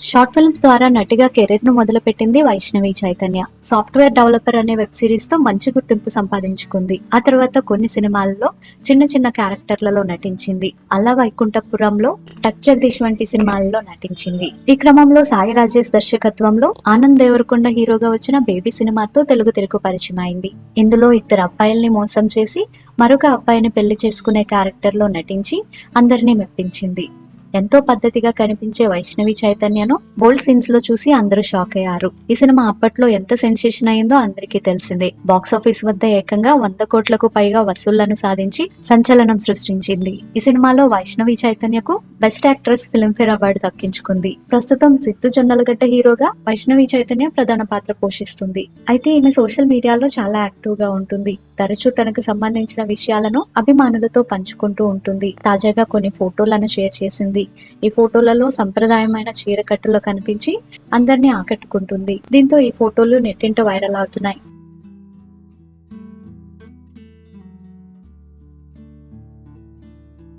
Short films ద్వారా నటిగా కెరీర్ను మొదలుపెట్టింది వైష్ణవి చైతన్య. సాఫ్ట్వేర్ డెవలపర్ అనే వెబ్ సిరీస్తో మంచి గుర్తింపు సంపాదించుకుంది. ఆ తర్వాత కొన్ని సినిమాల్లో చిన్న చిన్న క్యారెక్టర్లలో నటించింది. అల్లా వైకుంఠపురంలో టచ్ జగదీష్ వంటి సినిమాల్లో నటించింది. ఈ క్రమంలో సాయి రాజేష్ దర్శకత్వంలో ఆనంద్ దేవరకొండ హీరోగా వచ్చిన బేబీ సినిమాతో తెలుగు తెరకు పరిచయం అయింది ఇందులో ఇద్దరు అబ్బాయిల్ని మోసం చేసి మరొక అబ్బాయిని పెళ్ళి చేసుకునే క్యారెక్టర్లో నటించి అందరినీ మెప్పించింది. ఎంతో పద్ధతిగా కనిపించే వైష్ణవి చైతన్యను బోల్డ్ సీన్స్లో చూసి అందరూ షాక్ అయ్యారు. ఈ సినిమా అప్పట్లో ఎంత సెన్సేషన్ అయిందో అందరికీ తెలిసిందే. బాక్స్ ఆఫీస్ వద్ద ఏకంగా వంద కోట్లకు పైగా వసూళ్ళను సాధించి సంచలనం సృష్టించింది. ఈ సినిమాలో వైష్ణవి చైతన్యకు బెస్ట్ యాక్ట్రెస్ ఫిల్మ్ఫేర్ అవార్డు దక్కించుకుంది. ప్రస్తుతం సిత్తు జొన్నలగడ్డ హీరోగా వైష్ణవి చైతన్య ప్రధాన పాత్ర పోషిస్తుంది. అయితే ఈమె సోషల్ మీడియాలో చాలా యాక్టివ్గా ఉంటుంది. తరచూ తనకు సంబంధించిన విషయాలను అభిమానులతో పంచుకుంటూ ఉంటుంది. తాజాగా కొన్ని ఫోటోలను షేర్ చేసింది. ఈ ఫోటోలలో సంప్రదాయమైన చీరకట్టులో కనిపించి అందరినీ ఆకట్టుకుంటుంది. దీంతో ఈ ఫోటోలు నెట్టింట వైరల్ అవుతున్నాయి.